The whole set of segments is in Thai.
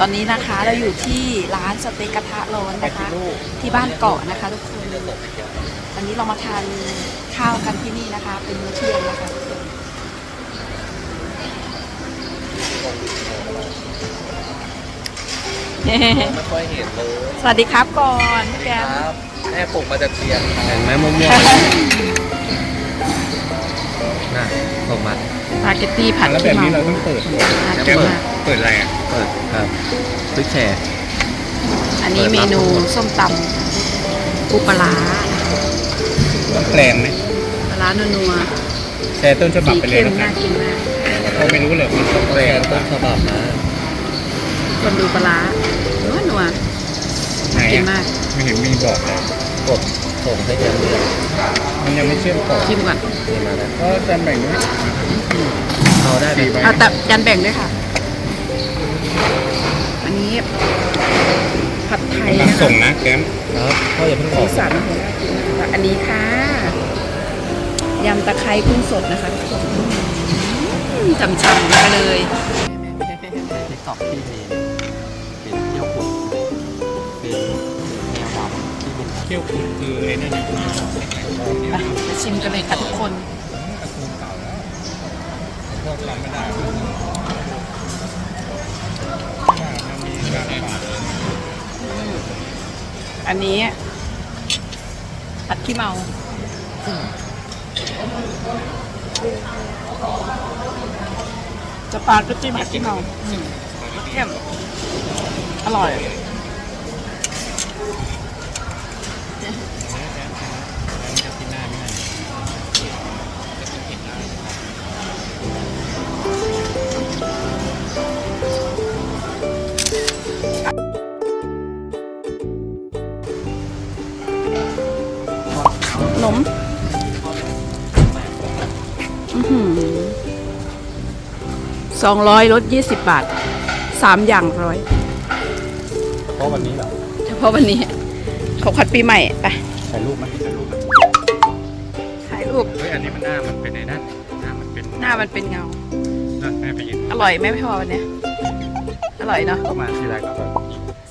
ตอนนี้นะคะเราอยู่ที่ร้านสเต็กกระทะร้อนนะคะ ที่บ้านเกาะนะคะ ทุกคนวันนี้เรามาทานข้าวกันที่นี่นะคะ เป็นมื้อเที่ยงนะคะทุกคนไม่ค่อยเห็นเลยสวัสดีครับก่อนพี่แกคมรับแม่ปลูกมาจากเชียงเห็นไหมมะม่วงน่ะส่งมาสปาเกตตี้ผัดแล้วแบขี้บนี้เมาเราต้องเปิดน่าจะกินเปิดมาก เปิดอะไรอะเปิดครับพริกแชร์ อันนี้เมนูส้มตำปูปลาร้าต้องแปลงไหมปลาร้านัวแชร์ต้นฉๆบับสีไปเลเข้ยมนะครัน่าบกินมากเราไม่รู้เลยมันต้องแปลแชงร์ต้ต้นนฉบับนะคนดูปลาร้านัวนัวไหนๆกินอะมากไม่เห็นมีบอกเลยกดส่งให้ยังเดือนมันยังไม่เชื่อมต่อชิมก่อนนี่มาแล้วก็จำแบ่งด้วยเอาได้ไหมสี่ใบเอาแต่ยันแบ่งด้วยค่ะ อันนี้ผัดไทยกำลังนะคะส่งนะแกมครับพ่ออย่าเพิ่งอสีอกสันของน่ากินนะคะอันนี้ค่ะยำตะไคร้กุ้งสดนะคะทุกคนอืมจำๆมาเลยติ๊กต็อกที่มีเป็นเที่ยวขุดเป็นแนวดำที่เป็นเที่ยวขุดคือไอ้นั่นน่ะไปไปชิมกันเลยค่ะทุกคนกระทูเก่าแล้วพวกจำไม่ได้ อันนี้ผัดขี้เมาจะปาก็จิ้มผัดขี้เมาอืมเข้มอร่อย มสองร้อยลดยี่สิบบาทสามอย่างร้อยเพราะวันนี้เหรอเฉพาะวันนี้เขาคัดปีใหม่ไปถ่ายรูปไหมถ่ายรูปไหมถ่ายรูปเฮ้ยอันนี้มันหน้ามันเป็นไอ้นั่นหน้ามันเป็นหน้ามันเป็นเงานั่นแม่ไปหยิบอร่อยไหมพี่พอวันเนี้ยอร่อยเนาะ เข้ามาทีไรก็แบบ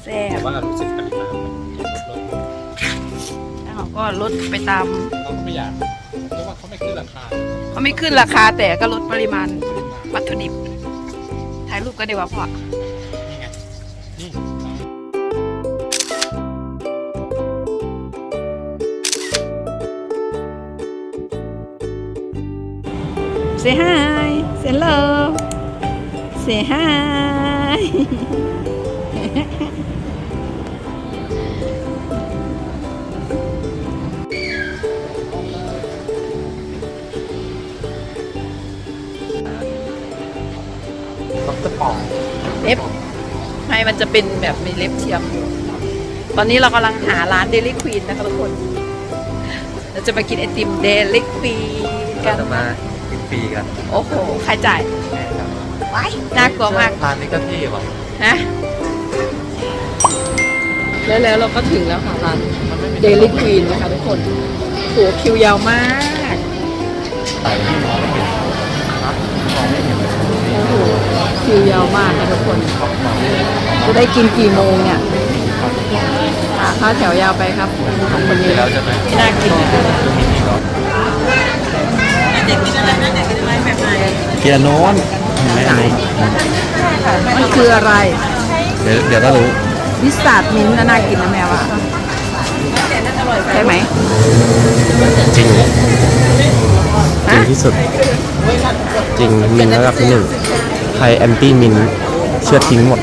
แซ่แต่บว่ารู้สึกปริมาณ ก็ลดไปตามเขาก็ไม่อยากเพราะว่าเขาไม่ขึ้นราคาเขาไม่ขึ้นราคาแต่ก็ลดปริมาณวัตถุดิบถ่ายรูปกันดีกว่าพ่อนี่ไงนี่เซฮายเซลโลเซฮาย เล็บไม่มันจะเป็นแบบมีเล็บเทียมอยู่ตอนนี้เรากำลังหาร้านเดลิควีนนะคะทุกคน เราจะมากินไอติมเดลิควีนกัเราน จะมากินฟรีกันโอ้โห ใครจ่ายว้ายน่ากลัวมากร้านนี้ก็เท่ว่ะนะแล้วแล้วเราก็ถึงแล้วค่ะร้านเดลิควีนนะคะทุกคนโหคิวยาวมากใส่ที่มองไม่เห็นครับมองไม่เห็นเลย โอ้โห คิวยาว มากค่ะทุกคนจะได้กินกี่โมงเนี่ยอ่าเข้าแถวยาวไปครับสองคนนี้แล้วจะไหมไม่น่ากินนะคะเกียร์โน้นไม่ไหนมันคืออะไร เดี๋ยวเดี๋ยวก็รู้วิสาดมิ้นท์น่าน่ากินนะแม่ว่าใช่ไหมจริงฮะที่สุด จริงมินระดับที่หนึ่ง ใครแอนตี้มินเชื่อทิ้งหมด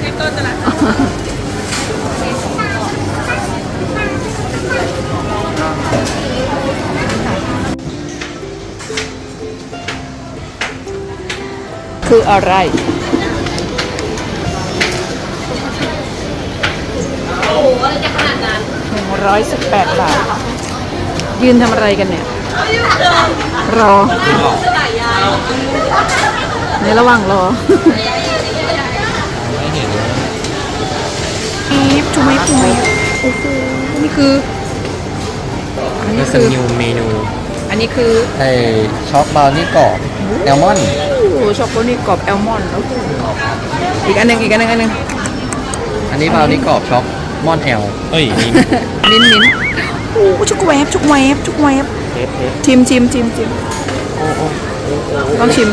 คืออะไรหนึ่งร้อยสิบแปดบาท ยืนทำอะไรกันเนี่ย รอ ในระหว่างรอไม่เห็นอีฟชูไหมชูไหมโอ้โหนี่คืออันนี้นี่คืคืออนิวเมนู อันนี้คือไอช็อกบราวนี่กรอบแอลมอนด์โอ้โหช็อกโกแลตกรอบแอลมอนด์โอ้โหอีกอันหนึ่งอีกอันหนึ่งอันหนึ่งอันนี้เปล่านี่กรอบช็อกมอนแอลเอ้ยนี่มิ้นท์มิ้นท์โอ้ชุกแวบชุกแวบชุกแวบเทปเทปชิมชิมชิมชิม ต้องชิม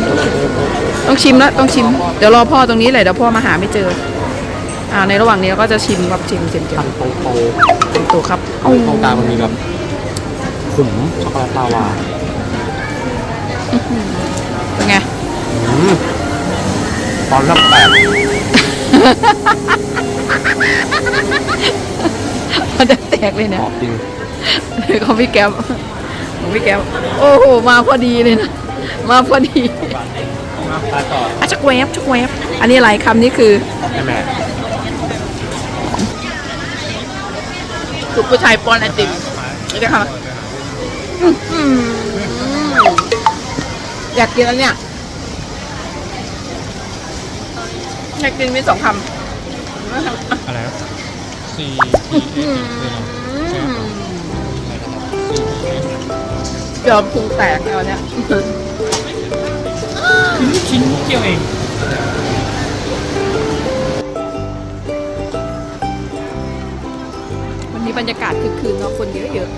ต้องชิมแล้วต้องชิม เดี๋ยวรอพ่อตรงนี้เลยเดี๋ยวพ่อมาหาไม่เจอ อ่า ในระหว่างนี้เราก็จะชิมครับชิมชิมชิมทำโปโปตัวครับตรงกลางมันมีแบบขุมช็อกโกแลตลาวาเป็นไงอืมตอนรับแปดมันจะแตกเลยเนี่ยรอบจริงของพี่แก้วของพี่แก้วโอ้โห มาพอดีเลยนะ มาพอดีตาต่ออะชักแวบชักแวบอันนี้อะไรคำนี้คือใช่ไหมถูกผู้ชายป้อนไอติมนี่ก็ค่ะอยากกินอันเนี้ยอยากกินมีสองคำอะไรนะ C P A ยอมพุงแตกแล้วเนี่ยิ้นชิ้นเดียวเองวันนี้บรรยากาศคือคืนเนาะคนเยอะ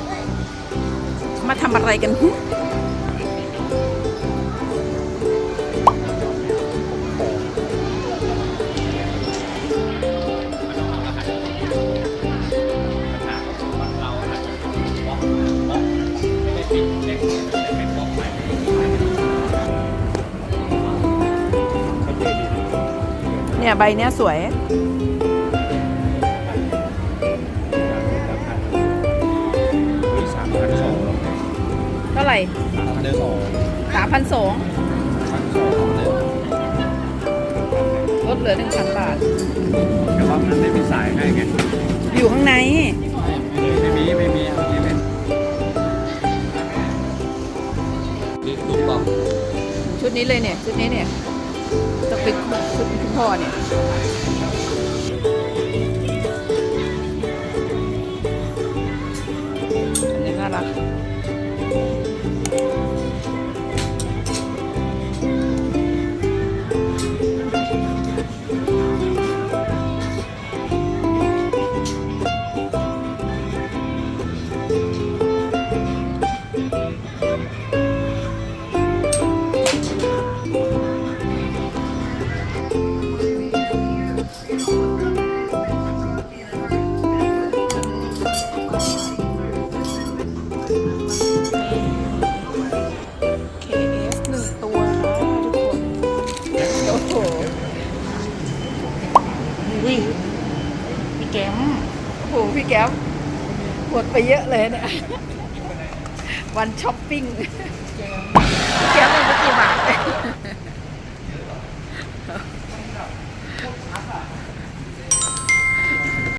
ๆมาทำอะไรกัน เนี่ยใบเนี้ยสวย สามพันสองเท่าไหร่สามพันสองสามพันสองพันสองเนี่ยลดเหลือหนึ่งพันบาท แต่ว่ามันไม่มีสายให้ไงอยู่ข้างใน ไม่มีไม่มีไม่มีไม่นี่ถูกต้องชุดนี้เลยเนี่ย ชุดนี้เนี่ย จะเป็นชุดคุณพ่อเนี่ย KS หนึ่งตัวนะทุกคน โอ้โหวิ่งพี่แก้มโอ้โห พี่แก้มหมดไปเยอะเลยเนี่ย วันช้อปปิ้งพี่แก้